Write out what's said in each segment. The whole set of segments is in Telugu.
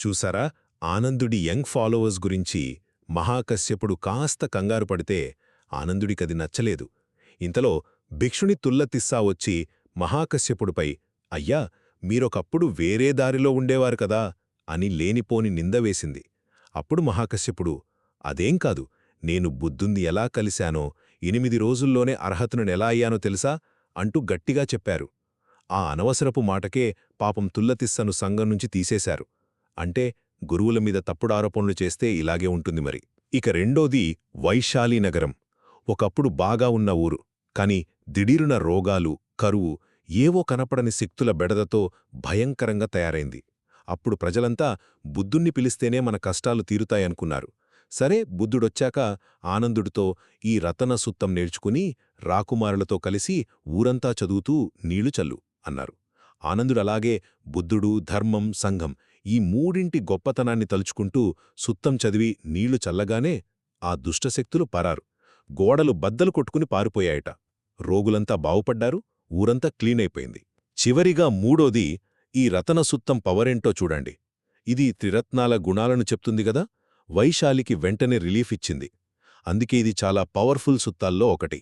చూసారా? ఆనందుడి యంగ్ ఫాలోవర్స్ గురించి మహాకశ్యపుడు కాస్త కంగారు పడితే ఆనందుడికది నచ్చలేదు. ఇంతలో భిక్షుని తుల్లతిస్సా వచ్చి మహాకశ్యపుడిపై అయ్యా మీరొకప్పుడు వేరే దారిలో ఉండేవారు కదా అని లేనిపోని నిందవేసింది అప్పుడు మహాకశ్యపుడు అదేం కాదు నేను బుద్ధుంది ఎలా కలిశానో ఎనిమిది రోజుల్లోనే అర్హతను ఎలా అయ్యానో తెలుసా? అంటూ గట్టిగా చెప్పారు. ఆ అనవసరపు మాటకే పాపం తుల్లతిస్సను సంఘం నుంచి తీసేశారు. అంటే గురువుల మీద తప్పుడు ఆరోపణలు చేస్తే ఇలాగే ఉంటుంది మరి. ఇక రెండోది వైశాలి నగరం. ఒకప్పుడు బాగా ఉన్న ఊరు. కాని దిడీరున రోగాలు కరువు ఏవో కనపడని శక్తుల బెడదతో భయంకరంగా తయారైంది. అప్పుడు ప్రజలంతా బుద్ధుణ్ణి పిలిస్తేనే మన కష్టాలు తీరుతాయనుకున్నారు. సరే బుద్ధుడొచ్చాక ఆనందుడితో ఈ రతన సుత్తం నేర్చుకుని రాకుమారులతో కలిసి ఊరంతా చదువుతూ నీళ్ళు చల్లు అన్నారు. ఆనందుడలాగే బుద్ధుడు ధర్మం సంఘం ఈ మూడింటి గొప్పతనాన్ని తలుచుకుంటూ సుత్తం చదివి నీళ్ళు చల్లగానే ఆ దుష్టశక్తులు పరారు. గోడలు బద్దలు కొట్టుకుని పారిపోయాయట. రోగులంతా బావుపడ్డారు. ఊరంతా క్లీనైపోయింది. చివరిగా మూడోది ఈ రతనసుత్తం పవరేంటో చూడండి. ఇది త్రిరత్నాల గుణాలను చెప్తుంది గదా? వైశాలికి వెంటనే రిలీఫ్ ఇచ్చింది. అందుకే ఇది చాలా పవర్ఫుల్ సుత్తాల్లో ఒకటి.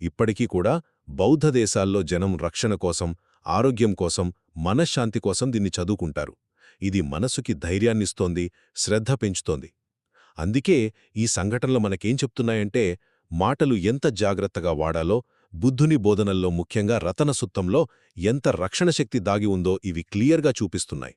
ఇప్పటికీ కూడా బౌద్ధ దేశాల్లో జనం రక్షణ కోసం ఆరోగ్యం కోసం మనశ్శాంతి కోసం దీన్ని చదువుకుంటారు. ఇది మనసుకి ధైర్యాన్నిస్తోంది శ్రద్ధ పెంచుతోంది. అందుకే ఈ సంఘటనలు మనకేం చెప్తున్నాయంటే మాటలు ఎంత జాగ్రత్తగా వాడాలో బుద్ధుని బోధనల్లో ముఖ్యంగా రతనసుత్తంలో ఎంత రక్షణశక్తి దాగి ఉందో ఇవి క్లియర్గా చూపిస్తున్నాయి.